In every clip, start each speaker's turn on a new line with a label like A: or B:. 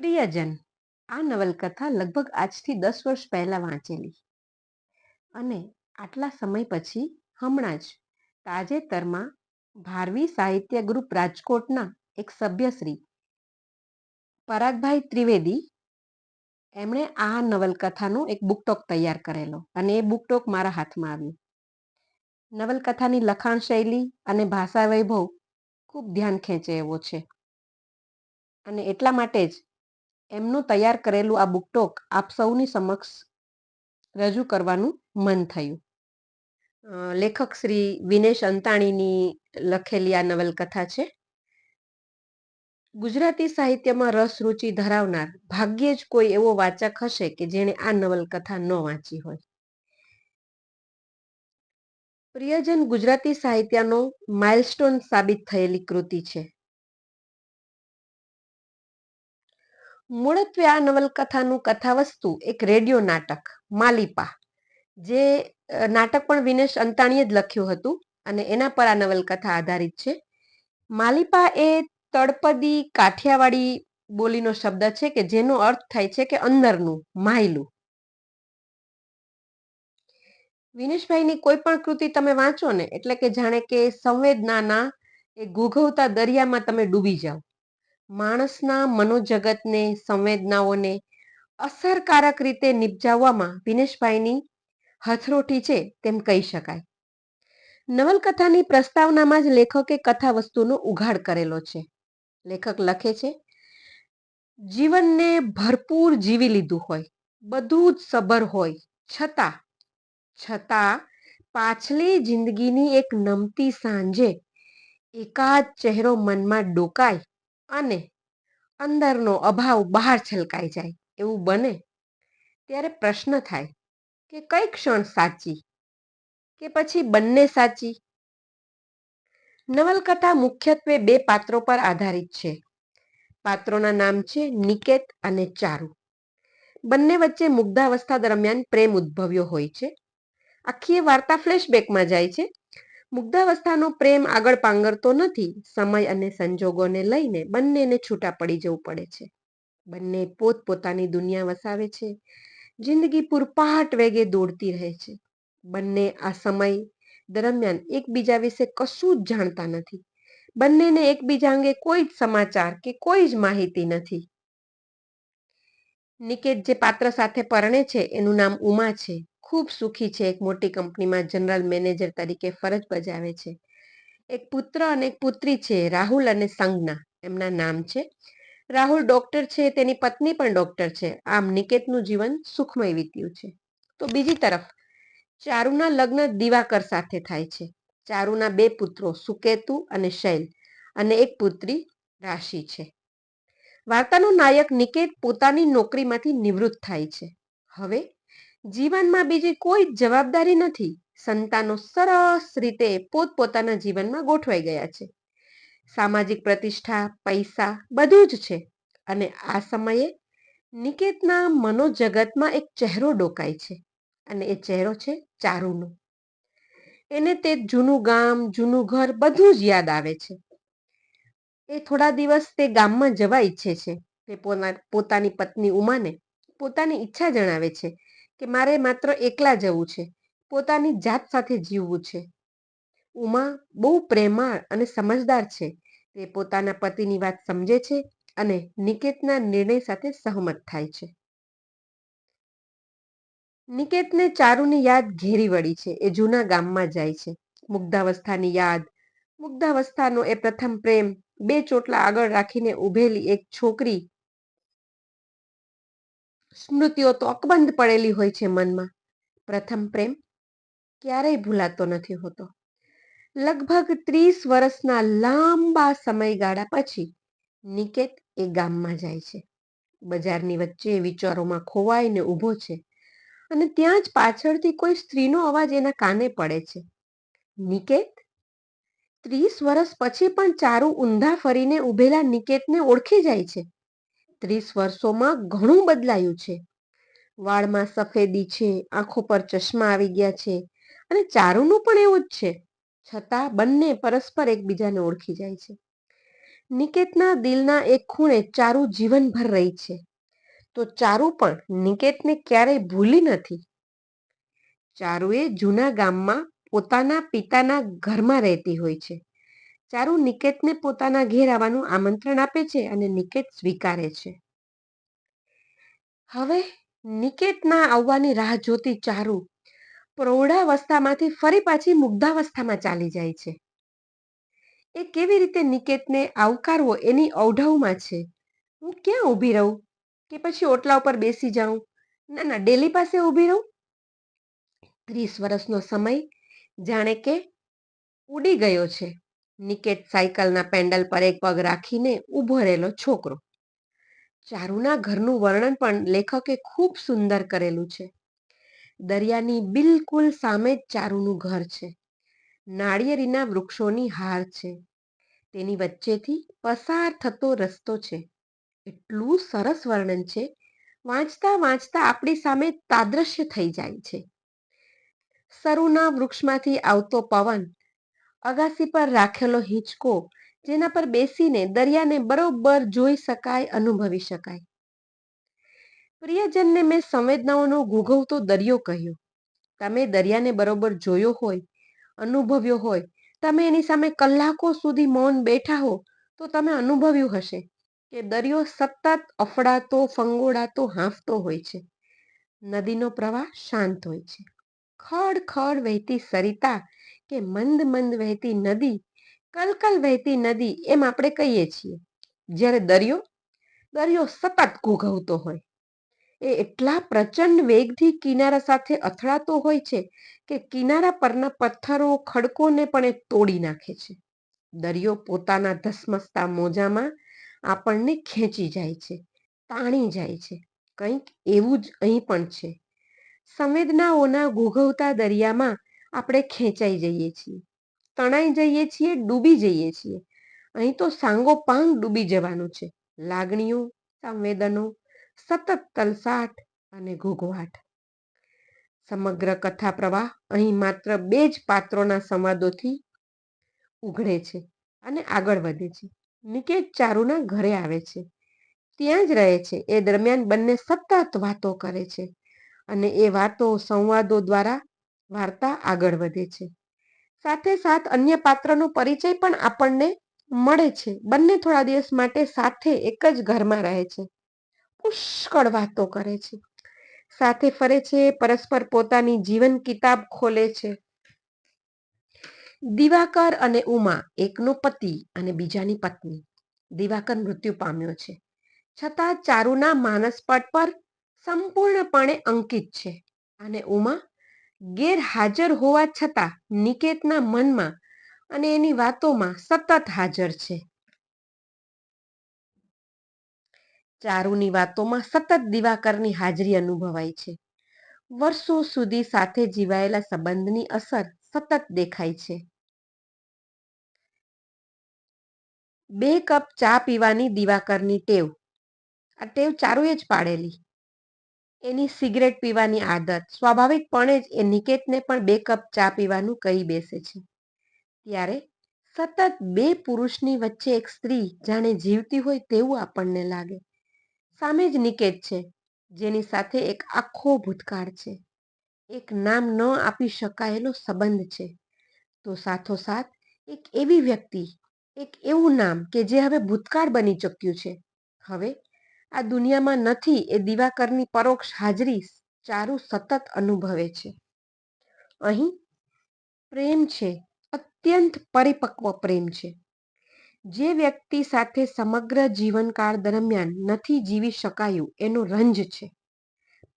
A: પ્રિયજન, આ નવલકથા લગભગ આજથી દસ વર્ષ પહેલાં વાંચેલી. અને આટલા સમય પછી હમણાં જ તાજેતરમાં ભારવી સાહિત્ય ગ્રુપ રાજકોટના એક સભ્યશ્રી, પરાગભાઈ ત્રિવેદી, એમણે આ નવલકથાનો એક બુકટોક તૈયાર કરેલો અને એ બુકટોક મારા હાથમાં આવ્યું. નવલકથાની લખાણ શૈલી અને ભાષા વૈભવ ખૂબ ધ્યાન ખેંચે એવો છે. અને એટલા માટે જ એમનું તૈયાર કરેલું આ બુકટોક આપ સૌની સમક્ષ રજૂ કરવાનું મન થયું. લેખક શ્રી વિનેશ અંતાણીની લખેલી આ નવલકથા છે. ગુજરાતી સાહિત્યમાં રસ, રુચિ ધરાવનાર ભાગ્યે જ કોઈ એવો વાચક હશે કે જેણે આ નવલકથા ન વાંચી હોય. પ્રિયજન ગુજરાતી સાહિત્યનો માઇલસ્ટોન સાબિત થયેલી કૃતિ છે. મૂળત્વે આ નવલકથાનું કથાવસ્તુ એક રેડિયો નાટક, માલિપા, જે નાટક પણ વિનેશ અંતાણીએ જ લખ્યું હતું અને એના પર આ નવલકથા આધારિત છે. માલિપા એ તળપદી કાઠિયાવાડી બોલીનો શબ્દ છે કે જેનો અર્થ થાય છે કે અંદરનું, માયલું. વિનેશભાઈની કોઈ પણ કૃતિ તમે વાંચો ને એટલે કે જાણે કે સંવેદનાના એ ઘૂઘવતા દરિયામાં તમે ડૂબી જાઓ. માણસના મનોજગતને, સંવેદનાઓને અસરકારક રીતે નિપજાવવામાં વિનેશભાઈની હથરોટી છે તેમ કહી શકાય. નવલકથાની પ્રસ્તાવનામાં જ લેખકે કથા વસ્તુનો ઉઘાડ કરેલો છે. લેખક લખે છે, જીવનને ભરપૂર જીવી લીધું હોય, બધું જ સબર હોય, છતાં છતાં પાછલી જિંદગીની એક નમતી સાંજે એકાદ ચહેરો મનમાં ડોકાય અને અંદરનો અભાવ બહાર છલકાઈ જાય એવું બને, ત્યારે પ્રશ્ન થાય કે કઈ ક્ષણ સાચી કે પછી બંને સાચી? નવલકથા મુખ્યત્વે બે પાત્રો પર આધારિત છે. પાત્રોના નામ છે નિકેત અને ચારુ. બંને વચ્ચે મુગ્ધાવસ્થા દરમિયાન પ્રેમ ઉદ્ભવ્યો હોય છે. આખી વાર્તા ફ્લેશબેકમાં જાય છે મુગ્ધાવસ્થાનો પ્રેમ આગળ પાંગરતો નથી. સમય અને સંજોગોને લઈને બંનેને છૂટા પડી જવું પડે છે. બંને પોતપોતાની દુનિયા વસાવે છે. જિંદગી પૂરપાટ વેગે દોડતી રહે છે. બંને આ સમય દરમિયાન એકબીજા વિશે કશું જ જાણતા નથી. બંનેને એકબીજા અંગે કોઈ જ સમાચાર કે કોઈ જ માહિતી નથી. નિકેત જે પાત્ર સાથે પરણે છે, એનું નામ ઉમા છે. ખૂબ સુખી છે એક મોટી કંપનીમાં જનરલ મેનેજર તરીકે ફરજ બજાવે છે. એક પુત્ર અને એક પુત્રી છે, રાહુલ અને સંજ્ઞા. એમના નામ છે. રાહુલ ડોક્ટર છે, તેની પત્ની પણ ડોક્ટર છે. આમ નિકેતનું જીવન સુખમય વીત્યું છે. તો બીજી તરફ, ચારુના લગ્ન દિવાકર સાથે થાય છે. ચારુના બે પુત્રો સુકેતુ અને શૈલ અને એક પુત્રી રાશિ છે. વાર્તાનો નાયક નિકેત પોતાની નોકરીમાંથી નિવૃત્ત થાય છે. હવે જીવનમાં બીજી કોઈ જવાબદારી નથી. સંતાનો સરસ રીતે પોતપોતાના જીવનમાં ગોઠવાઈ ગયા છે. સામાજિક પ્રતિષ્ઠા, પૈસા બધું જ છે. અને આ સમયે નિકેતના મનોજગતમાં એક ચહેરો ડોકાય છે. અને એ ચહેરો છે ચારુનો. એને તે જૂનું ગામ, જૂનું ઘર બધું જ યાદ આવે છે. એ થોડા દિવસ તે ગામમાં જવા ઈચ્છે છે. તે પોતાની પત્ની ઉમાને પોતાની ઈચ્છા જણાવે છે. કે મારે માત્ર એકલા જવું છે, પોતાની જાત સાથે જીવવું છે. ઉમા બહુ પ્રેમાળ અને સમજદાર છે. તે પોતાના પતિની વાત સમજે છે અને નિકેતના નિર્ણય સાથે સહમત થાય છે. નિકેતને ચારુની યાદ ઘેરી વળી છે. એ જૂના ગામમાં જાય છે. મુગ્ધાવસ્થાની યાદ, મુગ્ધાવસ્થાનો એ પ્રથમ પ્રેમ, બે ચોટલા આગળ રાખીને ઉભેલી એક છોકરી સ્મૃતિઓ તો અકબંધ પડેલી હોય છે મનમાં. પ્રથમ પ્રેમ ક્યારેય ભૂલાતો નથી હોતો. લગભગ ત્રીસ વર્ષના લાંબા સમયગાળા પછી નિકેત એ ગામમાં જાય છે. બજારની વચ્ચે વિચારોમાં ખોવાઈને ઊભો છે અને ત્યાં જ પાછળથી કોઈ સ્ત્રીનો અવાજ એના કાને પડે છે. નિકેત? ત્રીસ વર્ષ પછી પણ ચારુ ઊંધા ફરીને ઉભેલા નિકેતને ઓળખી જાય છે. ત્રીસ વર્ષોમાં ઘણું બદલાયું છે. વાળમાં સફેદી છે, આંખો પર ચશ્મા આવી ગયા છે અને ચારુનું પણ એવું જ છે, છતાં બંને પરસ્પર એકબીજાને ઓળખી જાય છે. નિકેતના દિલના એક ખૂણે ચારુ જીવનભર રહી છે. તો ચારુ પણ નિકેતને ક્યારેય ભૂલી નથી. ચારુએ જૂના ગામમાં પોતાના પિતાના ઘરમાં રહેતી હોય છે. ચારુ નિકેતને પોતાના ઘેર આવવાનું આમંત્રણ આપે છે અને નિકેત સ્વીકારે છે. હવે નિકેતના આવવાની રાહ જોતી ચારુ પ્રૌઢાવસ્થામાંથી ફરી પાછી મુગ્ધાવસ્થામાં ચાલી જાય છે. એ કેવી રીતે નિકેતને આવકારવો એની ઔઢવમાં છે? હું ક્યાં ઊભી રહું? કે પછી ઓટલા ઉપર બેસી જાઉં? ના ના ડેલી પાસે ઊભી રહું? ત્રીસ વર્ષનો સમય જાણે કે ઉડી ગયો છે. નિકેત સાયકલના પેન્ડલ પર એક પગ રાખીને ઊભો રહેલો છોકરો. ચારુના ઘરનું વર્ણન પણ લેખકે ખૂબ સુંદર કરેલું છે. દરિયાની બિલકુલ સામે જ ચારુનું ઘર છે. નાળિયેરીના વૃક્ષોની હાર છે. તેની વચ્ચેથી પસાર થતો રસ્તો છે. એટલું સરસ વર્ણન છે. વાંચતા વાંચતા આપણી સામે તાદ્રશ્ય થઈ જાય છે. સરુના વૃક્ષમાંથી આવતો પવન અગાસી પર રાખેલો હિંચકો, જેના પર બેસીને દરિયાને બરોબર જોઈ શકાય, અનુભવી શકાય. પ્રિયજનને મેં સંવેદનાઓનો ઘૂઘવતો દરિયો કહ્યો. તમે દરિયાને બરોબર જોયો હોય, અનુભવ્યો હોય, તમે એની સામે કલાકો સુધી મૌન બેઠા હો, તો તમે અનુભવ્યું હશે કે દરિયો સતત અફડાતો, ફંગોળાતો, હાંફતો હોય છે. નદીનો પ્રવાહ શાંત હોય છે. ખડ ખડ વહેતી સરિતા કે મંદ મંદ વહેતી નદી કલકલ વહેતી નદી એમ આપણે કહીએ છીએ. જ્યારે દરિયો દરિયો સતત ઘૂઘવતો હોય. એ એટલા પ્રચંડ વેગથી કિનારા સાથે અથડાતો હોય છે કે કિનારા પરના પથ્થરો, ખડકોને પણ એ તોડી નાખે છે. દરિયો પોતાના ધસમસતા મોજામાં આપણને ખેંચી જાય છે, તાણી જાય છે. કંઈક એવું જ અહીં પણ છે. સંવેદનાઓના ઘૂઘવતા દરિયામાં આપણે ખેંચાઈ જઈએ છીએ, તણાઈ જઈએ છીએ, ડૂબી જઈએ છીએ. અહીં તો સાંગો પાંગ ડૂબી જવાનું છે. લાગણીઓ, સંવેદનો, સતત તલસાટ અને ઘૂઘવાટ. સમગ્ર કથા પ્રવાહ અહીં માત્ર બે જ પાત્રોના સંવાદોથી ઉઘડે છે અને આગળ વધે છે. નિકેત ચારુના ઘરે આવે છે. ત્યાં જ રહે છે. એ દરમિયાન બંને સતત વાતો કરે છે. અને એ વાતો સંવાદો દ્વારા વાર્તા આગળ વધે છે. સાથે સાથ અન્ય પાત્રનો પરિચય પણ આપણને મળે છે. બંને થોડા દિવસ માટે સાથે એક જ ઘરમાં રહે છે. પુષ્કળ વાતો કરે છે. સાથે ફરે છે, પરસ્પર પોતાની જીવન કિતાબ ખોલે છે. દિવાકર અને ઉમા એકનો પતિ અને બીજાની પત્ની. દિવાકર મૃત્યુ પામ્યો છે. છતાં ચારુના માનસપટ પર સંપૂર્ણપણે અંકિત છે. અને ઉમા ગેરહાજર હોવા છતાં નિકેતના મનમાં અને એની વાતોમાં સતત હાજર છે. ચારુની વાતોમાં સતત દિવાકરની હાજરી અનુભવાય છે. વર્ષો સુધી સાથે જીવાયેલા સંબંધની અસર સતત દેખાય છે. બે કપ ચા પીવાની દિવાકરની ટેવ. આ ટેવ ચારુએ જ પાડેલી. એની સિગરેટ પીવાની આદત. સ્વાભાવિકપણે જ એ નિકેતને પણ બે કપ ચા પીવાનું કહી બેસે છે. ત્યારે સતત બે પુરુષની વચ્ચે એક સ્ત્રી જાણે જીવતી હોય તેવું આપણને લાગે. સામે જ નિકેત છે, જેની સાથે એક આખો ભૂતકાળ છે. એક નામ ન આપી શકાયેલો સંબંધ છે. તો સાથોસાથ એક એવી વ્યક્તિ, એક એવું નામ કે જે હવે ભૂતકાળ બની ચૂક્યું છે. હવે આ દુનિયામાં નથી એ દિવાકરની પરોક્ષ હાજરી ચારુ સતત અનુભવે છે. અહીં પ્રેમ છે, અત્યંત પરિપક્વ પ્રેમ છે. જે વ્યક્તિ સાથે સમગ્ર જીવનકાળ દરમિયાન નથી જીવી શકાયું એનો રંજ છે.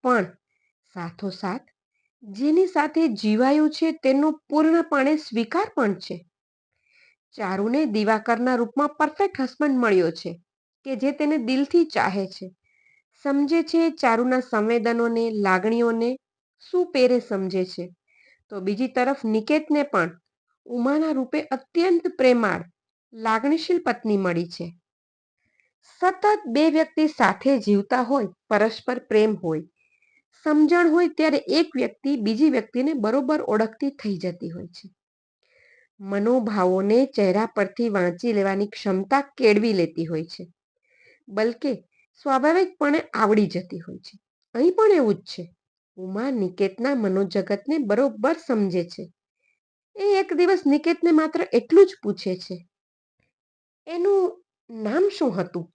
A: પણ સાથોસાથ જેની સાથે જીવાયું છે તેનો પૂર્ણપણે સ્વીકાર પણ છે. ચારુને દિવાકરના રૂપમાં પરફેક્ટ હસબન્ડ મળ્યો છે. કે જે તેને દિલથી ચાહે છે. સમજે છે ચારુના સંવેદનોને, લાગણીઓને શું પેરે સમજે છે. તો બીજી તરફ નિકેતને પણ ઉમાના રૂપે અત્યંત પ્રેમાળ, લાગણીશીલ પત્ની મળી છે. સતત બે વ્યક્તિ સાથે જીવતા હોય, પરસ્પર પ્રેમ હોય. સમજણ હોય ત્યારે એક વ્યક્તિ બીજી વ્યક્તિને બરોબર ઓળખતી થઈ જતી હોય છે. મનોભાવોને ચહેરા પરથી વાંચી લેવાની ક્ષમતા કેળવી લેતી હોય છે. બલકે સ્વાભાવિકપણે આવડી જતી હોય છે. અહીં પણ એવું જ છે. ઉમા નિકેતના મનોજગતને બરોબર સમજે છે. એ એક દિવસ નિકેતને માત્ર એટલું જ પૂછે છે. એનું નામ શું હતું?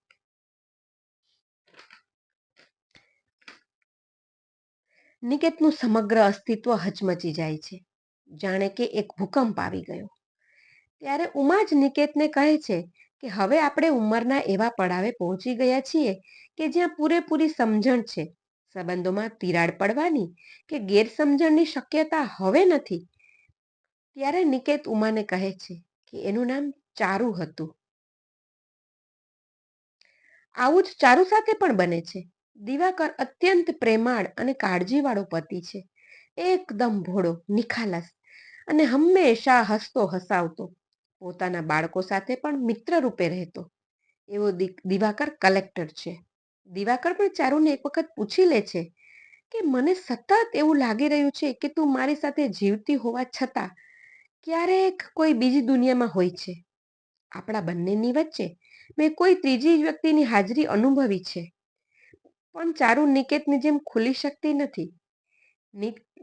A: નિકેતનું સમગ્ર અસ્તિત્વ હચમચી જાય છે. જાણે કે એક ભૂકંપ આવી ગયો. ત્યારે ઉમા જ નિકેતને કહે છે કે હવે આપણે ઉંમરના એવા પડાવે પહોંચી ગયા છીએ કે જ્યાં પૂરેપૂરી સમજણ છે. સંબંધોમાં તિરાડ પડવાની કે ગેરસમજણની શક્યતા હવે નથી. ત્યારે નિકેત ઉમાને કહે છે કે એનું નામ ચારુ હતું. આવું જ ચારુ સાથે પણ બને છે. દિવાકર અત્યંત પ્રેમાળ અને કાળજીવાળો પતિ છે. એકદમ ભોળો, નિખાલસ અને હંમેશા હસતો હસાવતો. પોતાના બાળકો સાથે પણ મિત્ર રૂપે રહેતો. એવો દિવાકર કલેક્ટર છે. દિવાકર પણ ચારુને એક વખત પૂછી લે છે કે, મને સતત એવું લાગી રહ્યું છે કે તું મારી સાથે જીવતી હોવા છતાં ક્યારેક કોઈ બીજી દુનિયામાં હોય છે. આપણા બંનેની વચ્ચે મેં કોઈ ત્રીજી વ્યક્તિની હાજરી અનુભવી છે. પણ ચારુ નિકેતની જેમ ખુલી શકતી નથી.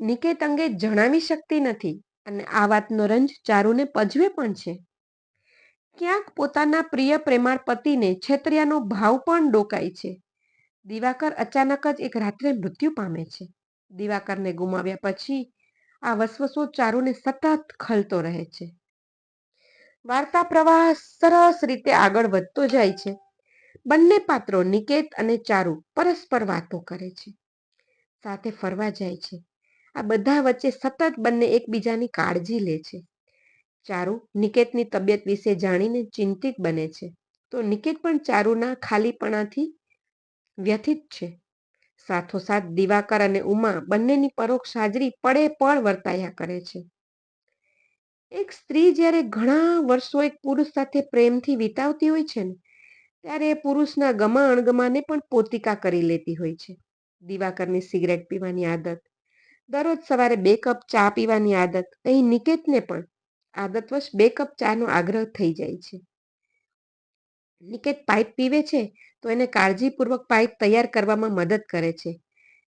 A: નિકેત અંગે જણાવી શકતી નથી. અને આ વાતનો રંજ ચારુને પજવે પણ છે. ક્યાંક પોતાના પ્રિય પ્રેમાળ પતિને છેતરિયાનો ભાવ પણ ડોકાય છે. દિવાકર અચાનક જ એક રાત્રે મૃત્યુ પામે છે. દિવાકરને ગુમાવ્યા પછી આ વસવસો ચારુને સતત ખલતો રહે છે. વાર્તા પ્રવાહ સરસ રીતે આગળ વધતો જાય છે. બંને પાત્રો નિકેત અને ચારુ પરસ્પર વાતો કરે છે. સાથે ફરવા જાય છે. આ બધા વચ્ચે સતત બંને એકબીજાની કાળજી લે છે. ચારુ નિકેતની તબિયત વિશે જાણીને ચિંતિત બને છે. તો નિકેત પણ ચારુના ખાલીપણાથી વ્યથિત છે. સાથોસાથ દિવાકર અને ઉમા બંનેની પરોક્ષ હાજરી પડે પળ વર્તાયા કરે છે. એક સ્ત્રી જ્યારે ઘણા વર્ષો એક પુરુષ સાથે પ્રેમથી વિતાવતી હોય છે ને, ત્યારે એ પુરુષના ગમા અણગમાને પણ પોતિકા કરી લેતી હોય છે. દિવાકરની સિગરેટ પીવાની આદત દરરોજ સવારે બે કપ ચા પીવાની આદત, અહીં નિકેતને પણ આદતવશ બે કપ ચાનો આગ્રહ થઈ જાય છે. નિકેત પાઇપ પીવે છે તો એને કાળજીપૂર્વક પાઇપ તૈયાર કરવામાં મદદ કરે છે.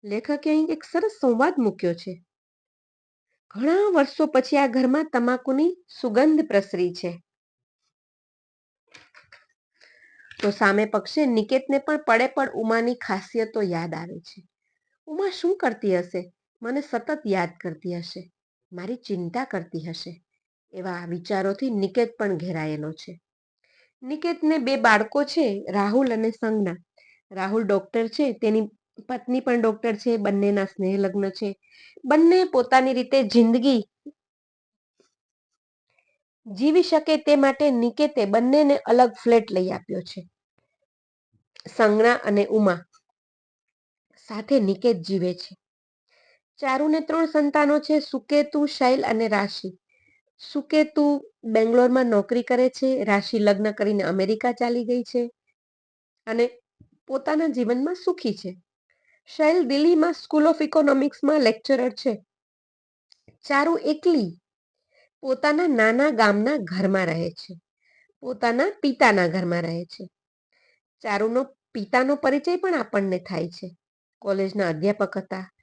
A: લેખકે અહીં એક સરસ સંવાદ મૂક્યો છે. ઘણા વર્ષો પછી આ ઘરમાં તમાકુની સુગંધ પ્રસરી છે. તો સામે પક્ષે નિકેતને પણ પડે પડ ઉમાની ખાસિયતો યાદ આવે છે. ઉમા શું કરતી હશે? મને સતત યાદ કરતી હશે, મારી ચિંતા કરતી હશે, એવા વિચારોથી નિકેત પણ ઘેરાયેલો છે. નિકેતને બે બાળકો છે, રાહુલ અને સંજ્ઞા. રાહુલ ડોક્ટર છે, તેની પત્ની પણ ડોક્ટર છે, બંનેના સ્નેહ લગ્ન છે. બંને પોતાની રીતે જિંદગી જીવી શકે તે માટે નિકેતે બંનેને અલગ ફ્લેટ લઈ આપ્યો છે. સંજ્ઞા અને ઉમા સાથે નિકેત જીવે છે. ચારુને ત્રણ સંતાનો છે, સુકેતુ, શૈલ અને રાશિ. સુકેતુ બેંગ્લોરમાં નોકરી કરે છે, રાશિ લગ્ન કરીને અમેરિકા ચાલી ગઈ છે અને પોતાના જીવનમાં સુખી છે. શૈલ દિલ્હીમાં સ્કૂલ ઓફ ઇકોનોમિક્સમાં લેક્ચરર છે. ચારુ એકલી પોતાના નાના ગામના ઘરમાં રહે છે. પોતાના પિતાના ઘરમાં રહે છે. ચારુનો, પિતાનો પરિચય પણ આપણને થાય છે. કોલેજના અધ્યાપક હતા.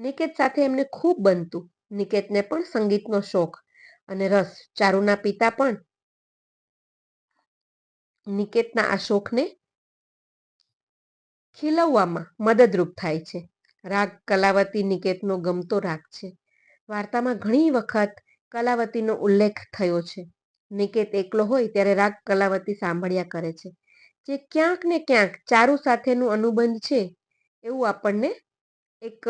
A: નિકેત સાથે એમને ખૂબ બનતું. નિકેતને પણ સંગીતનો શોખ અને રસ. ચારુના પિતા પણ નિકેતના આ શોખને ખીલવવામાં મદદરૂપ થાય છે. રાગ કલાવતી નિકેતનો ગમતો રાગ છે. વાર્તામાં ઘણી વખત કલાવતીનો ઉલ્લેખ થયો છે. નિકેત એકલો હોય ત્યારે રાગ કલાવતી સાંભળ્યા કરે છે. જે ક્યાંક ને ક્યાંક ચારુ સાથેનું અનુબંધ છે એવું આપણને એક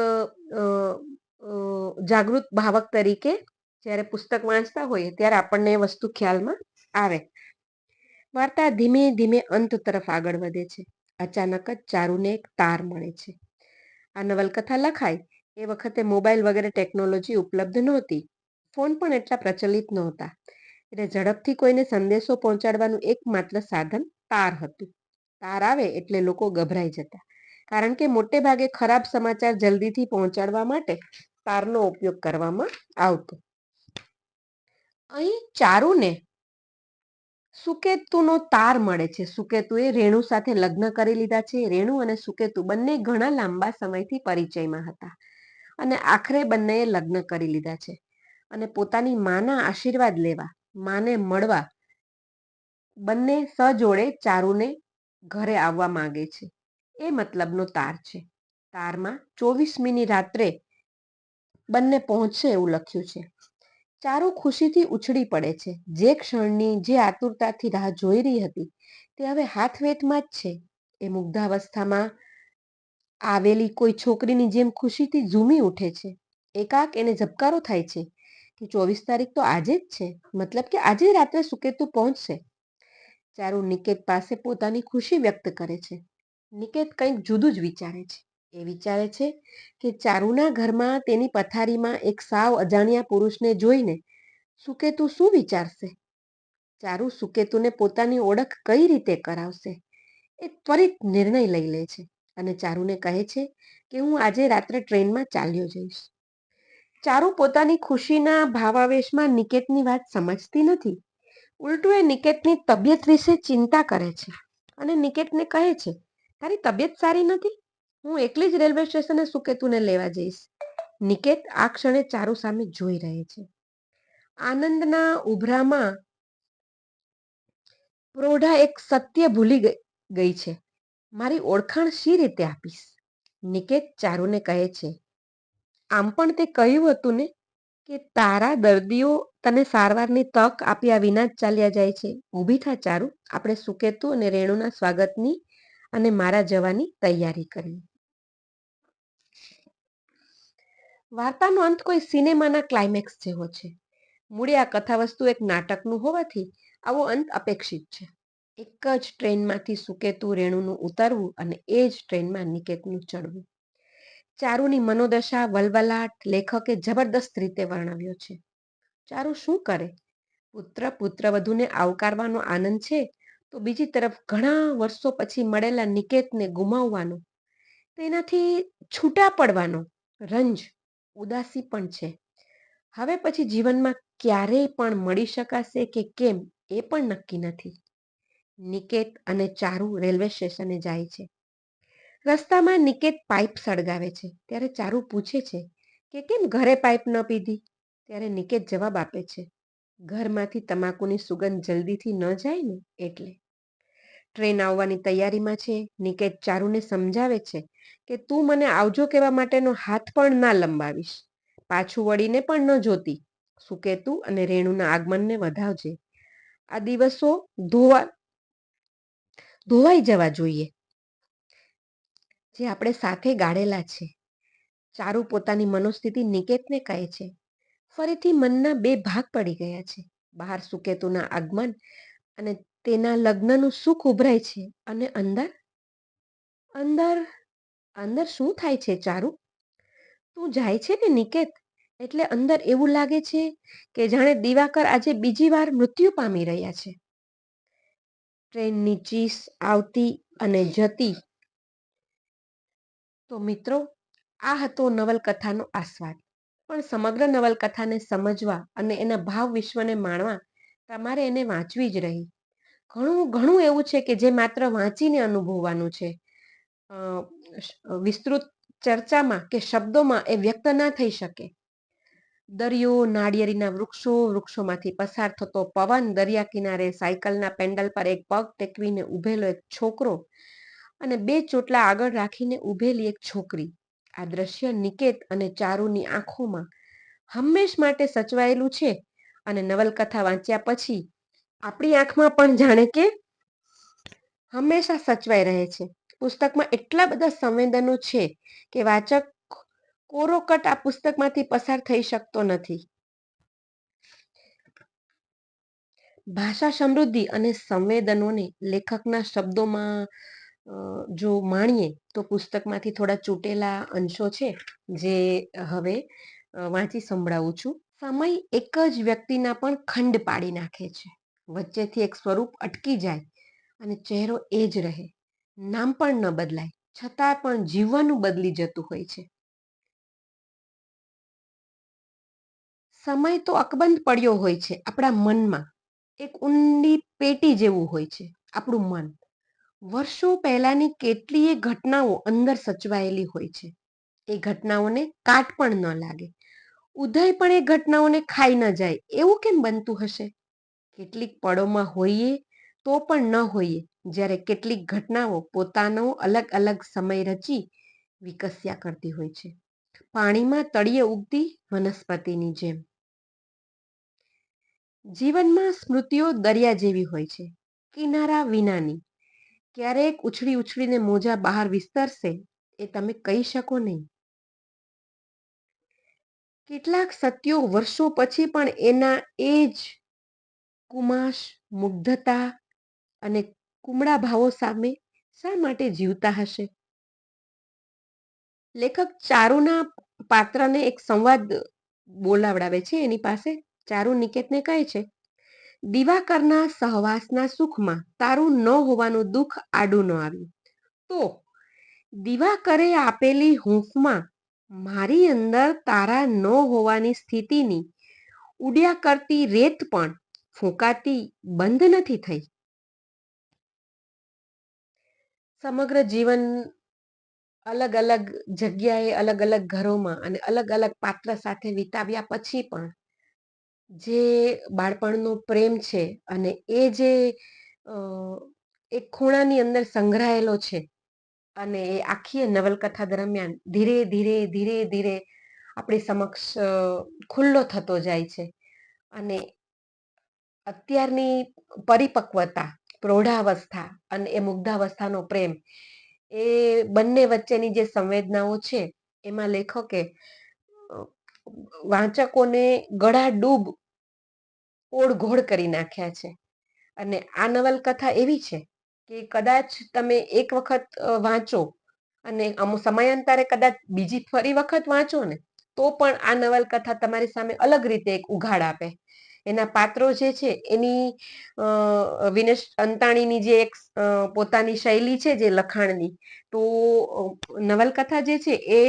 A: જાગૃત ભાવક તરીકે જ્યારે પુસ્તક વાંચતા હોઈએ ત્યારે આપણને એ વસ્તુ ખ્યાલમાં આવે. વાર્તા ધીમે ધીમે અંત તરફ આગળ વધે છે. અચાનક જ ચારુને એક તાર મળે છે. આ નવલકથા લખાય એ વખતે મોબાઈલ વગેરે ટેકનોલોજી ઉપલબ્ધ નહોતી. ફોન પણ એટલા પ્રચલિત નહોતા. એટલે ઝડપથી કોઈને સંદેશો પહોંચાડવાનું એકમાત્ર સાધન તાર હતું. તાર આવે એટલે લોકો ગભરાઈ જતા. કારણ કે મોટે ભાગે ખરાબ સમાચાર જલ્દીથી પહોંચાડવા માટે તારનો ઉપયોગ કરવામાં આવતો. અહીં ચારુને સુકેતુનો તાર મળે છે. સુકેતુએ રેણુ સાથે લગ્ન કરી લીધા છે. રેણુ અને સુકેતુ બંને ઘણા લાંબા સમયથી પરિચયમાં હતા અને આખરે બંનેએ લગ્ન કરી લીધા છે અને પોતાની માના આશીર્વાદ લેવા, માને મળવા બંને સજોડે ચારુને ઘરે આવવા માંગે છે. એ મતલબનો તાર છે. તારમાં ચોવીસમીની રાત્રે બંને પહોંચશે એવું લખ્યું છે. ચારુ ખુશીથી ઉછળી પડે છે. જે ક્ષણની જે આતુરતાથી રાહ જોઈ રહી હતી, તે હવે હાથવેતમાં જ છે. એ મુગ્ધાવસ્થામાં આવેલી કોઈ છોકરીની જેમ ખુશીથી ઝૂમી ઉઠે છે. એકાક એને ઝબકારો થાય છે કે ચોવીસ તારીખ તો આજે જ છે. મતલબ કે આજે રાત્રે સુકેતુ પહોંચશે. ચારુ નિકેત પાસે પોતાની ખુશી વ્યક્ત કરે છે. નિકેત કંઈક જુદું જ વિચારે છે. એ વિચારે છે કે ચારુના ઘરમાં તેની પથારીમાં એક સાવ અજાણ્યા પુરુષને જોઈને સુકેતુ શું વિચારશે? ચારુ સુકેતુને પોતાની ઓળખ કઈ રીતે કરાવશે? એ ત્વરિત નિર્ણય લઈ લે છે અને ચારુને કહે છે કે હું આજે રાત્રે ટ્રેનમાં ચાલ્યો જઈશ. ચારુ પોતાની ખુશીના ભાવાવેશમાં નિકેતની વાત સમજતી નથી. ઉલટું એ નિકેતની તબિયત વિશે ચિંતા કરે છે અને નિકેતને કહે છે તારી તબિયત સારી નથી? હું એકલી જ રેલવે સ્ટેશને સુકેતુને લેવા જઈશ. નિકેત આ ક્ષણે ચારુ સામે જોઈ રહે છે. આનંદના ઉભરામાં પ્રોઢા એક સત્ય ભૂલી ગઈ છે. મારી ઓળખાણ શી રીતે આપીશ? નિકેત ચારુને કહે છે. આમ પણ તે કહ્યું હતું ને કે તારા દર્દીઓ તને સારવારની તક આપ્યા વિના જ ચાલ્યા જાય છે. ઊભી થા ચારુ. આપણે સુકેતુ અને રેણુના સ્વાગતની અને મારા જવાની તૈયારી કરી વાર્તાનો અંત કોઈ સિનેમાના ક્લાઇમેક્સ જેવો છે. મૂળે આ કથાવસ્તુ એક નાટકનું હોવાથી આવો અંત અપેક્ષિત છે. એક જ ટ્રેનમાંથી સુકેતુ રેણુનું ઉતરવું અને એ જ ટ્રેનમાં નિકેતનું ચડવું. ચારુની મનોદશા વલવલાટ લેખકે જબરદસ્ત રીતે વર્ણવ્યો છે. ચારુ શું કરે? પુત્ર પુત્રવધુને આવકારવાનો આનંદ છે તો બીજી તરફ ઘણા વર્ષો પછી મળેલા નિકેતને ગુમાવવાનો તેનાથી છૂટા પડવાનો રંજ ઉદાસી પણ છે. હવે પછી જીવનમાં ક્યારેય પણ મળી શકાશે કે કેમ એ પણ નક્કી નથી. નિકેત અને ચારુ રેલવે સ્ટેશને જાય છે. રસ્તામાં નિકેત પાઇપ સળગાવે છે. ત્યારે ચારુ પૂછે છે કે કેમ ઘરે પાઇપ ન પીધી? ત્યારે નિકેત જવાબ આપે છે, ઘરમાંથી તમાકુની સુગંધ જલ્દીથી ન જાય ને એટલે. ટ્રેન આવવાની તૈયારીમાં છે નિકેત ચારુને સમજાવે છે કે તું મને આવજો કહેવા માટેનો હાથ પણ ના લંબાવીશ. પાછું વળીને પણ ન જોતી. સુકેતુ અને રેણુના આગમનને વધાવજે. આ દિવસો ધોવા, ધોવાઈ જવા જોઈએ. જે આપણે સાથે ગાળેલા છે. ચારુ પોતાની મનોસ્થિતિ નિકેતને કહે છે. ફરીથી મનના બે ભાગ પડી ગયા છે. બહાર સુકેતુના આગમન અને તેના લગ્નનું સુખ ઉભરાય છે અને અંદર? અંદર અંદર શું થાય છે ચારુ? તું જાય છે ને નિકેત? એટલે અંદર એવું લાગે છે કે જાણે દિવાકર આજે બીજી વાર મૃત્યુ પામી રહ્યા છે. ટ્રેનની ચીસ આવતી અને જતી. તો મિત્રો, આ હતો નવલકથાનો આસ્વાદ. પણ સમગ્ર નવલકથાને સમજવા અને એના ભાવ વિશ્વને માણવા તમારે એને વાંચવી જ રહી. ઘણું ઘણું એવું છે કે જે માત્ર વાંચીને અનુભવવાનું છે. વિસ્તૃત ચર્ચામાં કે શબ્દોમાં એ વ્યક્ત ના થઈ શકે. દરિયો, નાળિયેરીના વૃક્ષો, વૃક્ષોમાંથી પસાર થતો પવન, દરિયા કિનારે સાયકલના પેન્ડલ પર એક પગ ટેકવીને ઊભેલો એક છોકરો અને બે ચોટલા આગળ રાખીને ઊભેલી એક છોકરી. આ દ્રશ્ય નિકેત અને ચારુની આંખોમાં હંમેશ માટે સચવાયેલું છે અને નવલકથા વાંચ્યા પછી આપણી આંખમાં પણ જાણે કે હંમેશા સચવાઈ રહે છે. પુસ્તકમાં એટલા બધા સંવેદનો છે કે વાચક કોરોકટ આ પુસ્તકમાંથી પસાર થઈ શકતો નથી. ભાષા સમૃદ્ધિ અને સંવેદનોને લેખકના શબ્દોમાં જો માણીએ તો પુસ્તકમાંથી થોડા ચૂંટેલા અંશો છે જે હવે વાંચી સંભળાવું છું. સમય એક જ વ્યક્તિના પણ ખંડ પાડી નાખે છે. વચ્ચેથી એક સ્વરૂપ અટકી જાય અને ચહેરો એ જ રહે. નામ પણ ન બદલાય, છતાં પણ જીવવાનું બદલી જતું હોય છે. સમય તો અકબંધ પડ્યો હોય છે આપણા મનમાં. એક ઊંડી પેટી જેવું હોય છે આપણું મન. વર્ષો પહેલાની કેટલીય ઘટનાઓ અંદર સચવાયેલી હોય છે. એ ઘટનાઓને કાટ પણ ન લાગે. ઉદય પણ એ ઘટનાઓને ખાઈ ન જાય. એવું કેમ બનતું હશે? કેટલીક પળોમાં હોઈએ તો પણ ન હોઈએ. જ્યારે કેટલીક ઘટનાઓ પોતાનો અલગ અલગ સમય રચી વિકસ્યા કરતી હોય છે. પાણીમાં તળિયે ઉગતી વનસ્પતિની જેમ. જીવનમાં સ્મૃતિઓ દરિયા જેવી હોય છે. કિનારા વિનાની. ક્યારેક ઉછળી ઉછળીને મોજા બહાર વિસ્તરશે એ તમે કહી શકો નહીં. કેટલાક સત્યો વર્ષો પછી પણ એના એ જ કુમાશ, મુગ્ધતા અને કુમળા ભાવો સામે શા માટે જીવતા હશે? લેખક ચારુના પાત્રને એક સંવાદ બોલાવડાવે છે. એની પાસે ચારુ નિકેતને કહે છે, દિવાકરના સહવાસના સુખમાં તારું ન હોવાનું દુઃખ આડું ન આવ્યું. તો દિવાકરે આપેલી હૂંફમાં મારી અંદર તારા ન હોવાની સ્થિતિની ઉડ્યા કરતી રેત પણ ફૂંકાતી બંધ નથી થઈ. સમગ્ર જીવન અલગ અલગ જગ્યાએ, અલગ અલગ ઘરોમાં અને અલગ અલગ પાત્ર સાથે વિતાવ્યા પછી પણ જે બાળપણનો પ્રેમ છે અને એ જે એક ખૂણાની અંદર સંગ્રહાયેલો છે અને એ આખી નવલકથા દરમિયાન ધીરે ધીરે ધીરે ધીરે આપણી સમક્ષ ખુલ્લો થતો જાય છે. અને અત્યારની પરિપક્વતા, પ્રૌઢાવસ્થા અને એ મુગ્ધાવસ્થાનો પ્રેમ, એ બંને વચ્ચેની જે સંવેદનાઓ છે, એમાં લેખકે વાંચકોને ગળા ડૂબ ઓળઘોળ કરી નાખ્યા છે. અને આ નવલકથા એવી છે કે કદાચ તમે એક વખત વાંચો અને અમુક સમયાંતરે કદાચ બીજી ફરી વખત વાંચો ને તો પણ આ નવલકથા તમારી સામે અલગ રીતે એક ઉઘાડ આપે. એના પાત્રો જે છે, એની વિનેશ અંતાણીની જે એક પોતાની શૈલી છે જે લખાણની, તો નવલકથા જે છે એ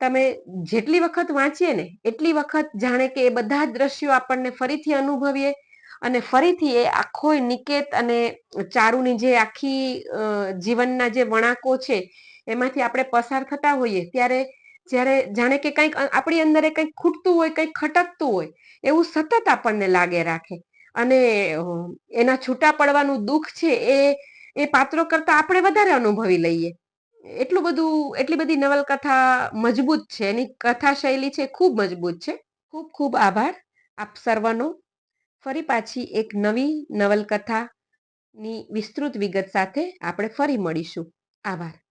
A: તમે જેટલી વખત વાંચીએ ને, એટલી વખત જાણે કે એ બધા જ દ્રશ્યો આપણને ફરીથી અનુભવીએ અને ફરીથી એ આખો નિકેત અને ચારુની જે આખી જીવનના જે વણાકો છે, એમાંથી આપણે પસાર થતા હોઈએ, ત્યારે જ્યારે જાણે કે કંઈક આપણી અંદર કંઈક ખૂટતું હોય, કંઈક ખટકતું હોય એવું સતત આપણને લાગે રાખે. અને એના છૂટા પડવાનું દુઃખ છે એ એ પાત્રો કરતા આપણે વધારે અનુભવી લઈએ. એટલું બધું, એટલી બધી નવલકથા મજબૂત છે. એની કથા શૈલી છે ખૂબ મજબૂત છે. ખૂબ ખૂબ આભાર આપ સર્વનો. ફરી પાછી એક નવી નવલકથાની વિસ્તૃત વિગત સાથે આપણે ફરી મળીશું. આભાર.